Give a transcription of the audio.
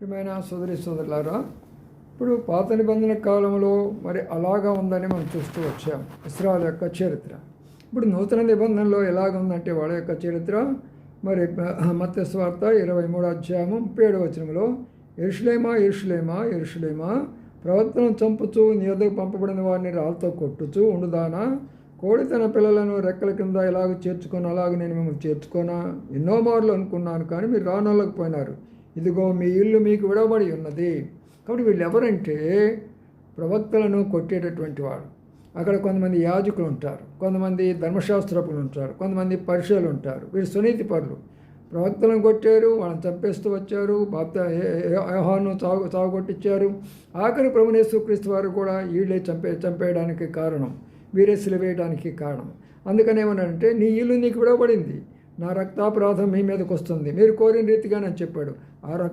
ప్రియమైన సోదరి సోదరులారా ఇప్పుడు పాత నిబంధన కాలంలో మరి అలాగా ఉందని మనం చూస్తూ వచ్చాం ఇస్రాయల్ యొక్క చరిత్ర. ఇప్పుడు నూతన నిబంధనలో ఎలాగ ఉందంటే వాళ్ళ యొక్క చరిత్ర మరి మత్స్య ఇరవై మూడు అధ్యాయము ముప్పై ఏడు వచనంలో ఇరుషులేమా ఇరుషులేమా ఇరుషులేమా ప్రవర్తన చంపుచు నీ వద్దకు పంపబడిన వారిని రాళ్ళతో కొట్టుచు ఉండుదానా? కోడి తన పిల్లలను రెక్కల కింద ఎలాగ చేర్చుకొని అలాగ నేను మిమ్మల్ని చేర్చుకోనా? ఎన్నో మార్లు అనుకున్నాను కానీ మీరు రానోళ్ళకపోయినారు ఇదిగో మీ ఇల్లు మీకు విడవబడి ఉన్నది. కాబట్టి వీళ్ళు ఎవరంటే ప్రవక్తలను కొట్టేటటువంటి వాడు. అక్కడ కొంతమంది యాజకులు ఉంటారు కొంతమంది ధర్మశాస్త్రపులు ఉంటారు కొంతమంది పరిచయాలు ఉంటారు. వీళ్ళు సునీతి పరులు ప్రవక్తలను కొట్టారు వాళ్ళని చంపేస్తూ వచ్చారు బాప్త యోహాను చావు చావుకొట్టించారు. ఆఖరి ప్రభునేశ్వరక్రీస్తు వారు కూడా వీళ్ళే చంపే చంపేయడానికి కారణం. వీరే సిలివేయడానికి కారణం. అందుకని ఏమన్నారంటే నీ ఇల్లు నీకు విడవబడింది. నా రక్తాపరాధం మీ మీదకి వస్తుంది. మీరు కోరిన రీతిగా నేను చెప్పాడు. ఆ రక్త